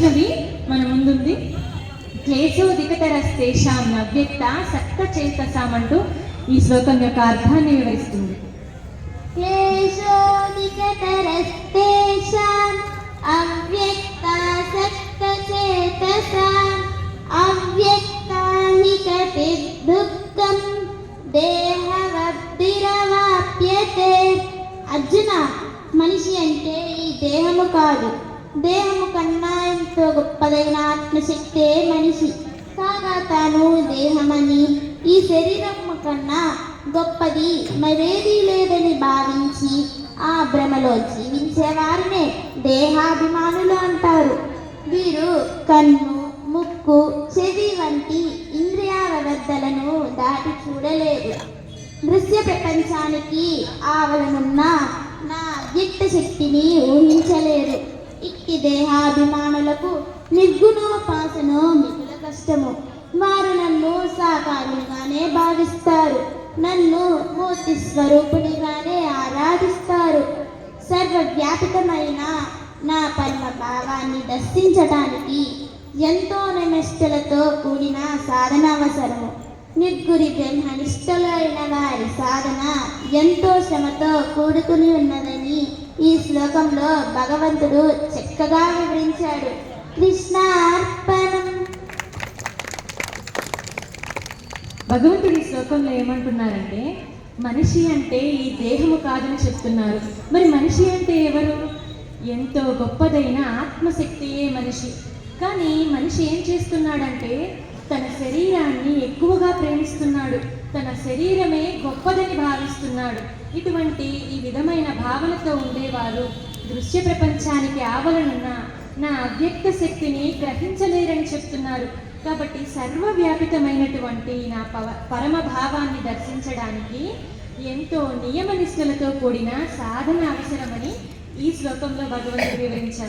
వైష్ణవి మన ముందుంది. క్లేశోదికతరస్తేషాం నవ్యక్త సక్త చేతసాం అంటూ ఈ శ్లోకం యొక్క అర్థాన్ని వివరిస్తుంది. క్లేశోదికతరస్తేషాం అవ్యక్త సక్త చేతసాం అవ్యక్తానికతి దుఃఖం దేహవద్దిరవాప్యతే అర్జున మనిషి అంటే ఈ దేహము కాదు. దేహము కన్నా ఎంతో గొప్పదైన ఆత్మశక్తే మనిషి. కాగా తాను దేహమని ఈ శరీరము కన్నా గొప్పది. మరేదీ లేదని భావించి ఆ భ్రమలో జీవించే వారినే దేహాభిమానులు అంటారు. వీరు కన్ను ముక్కు చెవి వంటి ఇంద్రియ వ్యవస్థలను దాటి చూడలేదు. దృశ్య ప్రపంచానికి ఆవలనున్న నా వ్యక్త శక్తిని ఊహించలేరు ఇట్టి దేహాభిమానులకు నిర్గుణోపాసనో మిగుల కష్టము. వారు నన్ను సాకారుగానే భావిస్తారు. నన్ను మూర్తి స్వరూపునిగానే ఆరాధిస్తారు. సర్వవ్యాపితమైన నా పరమ భావాన్ని దర్శించడానికి ఎంతో నిమిష్టలతో కూడిన సాధన అవసరము నిర్గురి బ్రహ్మనిష్టలైన వారి సాధన ఎంతో శ్రమతో కూడుకుని ఉన్నదని ఈ శ్లోకంలో భగవంతుడు చక్కగా వివరించాడు. కృష్ణార్పణం. భగవంతుడు ఈ శ్లోకంలో ఏమంటున్నారంటే మనిషి అంటే ఈ దేహము కాదని చెప్తున్నారు. మరి మనిషి అంటే ఎవరు? ఎంతో గొప్పదైన ఆత్మశక్తియే మనిషి. కానీ మనిషి ఏం చేస్తున్నాడంటే తన శరీరాన్ని ఎక్కువగా ప్రేమిస్తున్నాడు. తన శరీరమే గొప్పదని భావిస్తున్నాడు. ఇటువంటి ఈ విధమైన భావనతో ఉండేవారు. దృశ్య ప్రపంచానికి ఆవలనున్న నా అవ్యక్త శక్తిని గ్రహించలేరని చెప్తున్నారు. కాబట్టి సర్వవ్యాపితమైనటువంటి నా పవ పరమ భావాన్ని దర్శించడానికి ఎంతో నియమనిష్టలతో కూడిన సాధన అవసరమని ఈ శ్లోకంలో భగవంతుడు వివరించారు.